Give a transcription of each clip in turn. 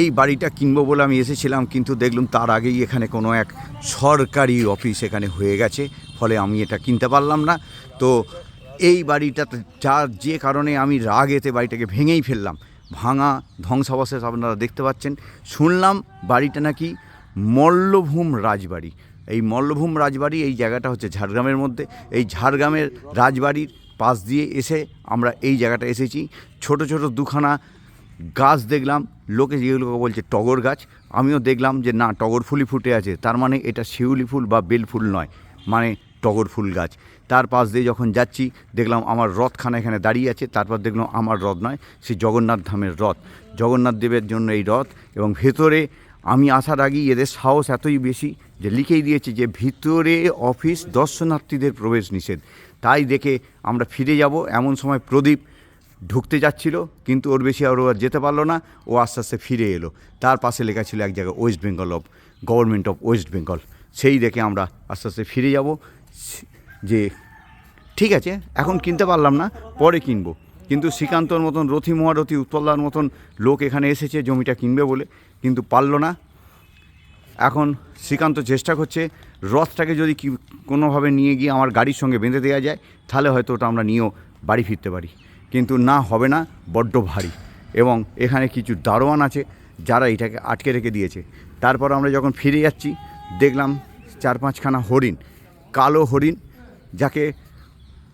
এই বাড়িটা কিনবো বলে আমি এসেছিলাম, কিন্তু দেখলাম তার আগেই এখানে কোনো এক সরকারি অফিস এখানে হয়ে গেছে, ফলে আমি এটা কিনতে পারলাম না। তো এই বাড়িটা যার যে কারণে আমি রাগেতে বাড়িটাকে ভেঙেই ফেললাম। ভাঙা, ধ্বংসাবশেষ আপনারা দেখতে পাচ্ছেন। শুনলাম বাড়িটা নাকি মল্লভূম রাজবাড়ি। এই মল্লভূম রাজবাড়ি এই জায়গাটা হচ্ছে ঝাড়গ্রামের মধ্যে। এই ঝাড়গ্রামের রাজবাড়ির পাশ দিয়ে এসে আমরা এই জায়গাটা এসেছি। ছোট ছোট দুখানা গাছ দেখলাম, লোকে যেগুলোকে বলছে টগর গাছ, আমিও দেখলাম যে না, টগর ফুলই ফুটে আছে। তার মানে এটা শিউলি ফুল বা বেল ফুল নয় মানে টগর ফুল গাছ। তার পাশ দিয়ে যখন যাচ্ছি, দেখলাম আমার রথখানা এখানে দাঁড়িয়ে আছে, তারপর দেখলাম আমার রথ নয় সে জগন্নাথ ধামের রথ। জগন্নাথ দেবের জন্য এই রথ এবং ভেতরে আমি আসার আগেই এদের সাহস এতই বেশি যে লিখেই দিয়েছে যে ভিতরে অফিস দর্শনার্থীদের প্রবেশ নিষেধ। তাই দেখে আমরা ফিরে যাব, এমন সময় প্রদীপ ঢুকতে যাচ্ছিল, কিন্তু ওর বেশি আর ও আর যেতে পারল না। ও আস্তে আস্তে ফিরে এলো। তার পাশে লেখা ছিল এক জায়গায় West Bengal of government of West Bengal সেই দেখে আমরা আস্তে আস্তে ফিরে যাব। যে ঠিক আছে, এখন কিনতে পারলাম না, পরে কিনবো। কিন্তু শ্রীকান্তর মতন রথি মহারথী উৎপল্লার মতন লোক এখানে এসেছে, জমিটা কিনবে বলে। কিন্তু পারল না। এখন শ্রীকান্ত চেষ্টা করছে রথটাকে যদি কোনোভাবে নিয়ে গিয়ে আমার গাড়ির সঙ্গে বেঁধে দেওয়া যায়, তাহলে হয়তো ওটা আমরা নিয়েও বাড়ি ফিরতে পারি। কিন্তু না হবে না, বড্ড ভারী। এবং এখানে কিছু দারোয়ান আছে যারা এটাকে আটকে রেখে দিয়েছে। তারপর আমরা যখন ফিরে যাচ্ছি, দেখলাম চার পাঁচখানা হরিণ, কালো হরিণ, যাকে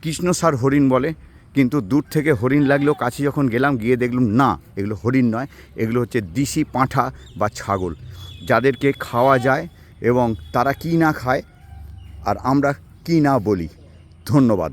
কৃষ্ণসার হরিণ বলে। কিন্তু দূর থেকে হরিণ লাগলেও কাছে যখন গেলাম, গিয়ে দেখলাম, না, এগুলো হরিণ নয়, এগুলো হচ্ছে দিশি পাঁঠা বা ছাগল। যাদেরকে খাওয়া যায় এবং তারা কি না খায়, আর আমরা কি না বলি। ধন্যবাদ।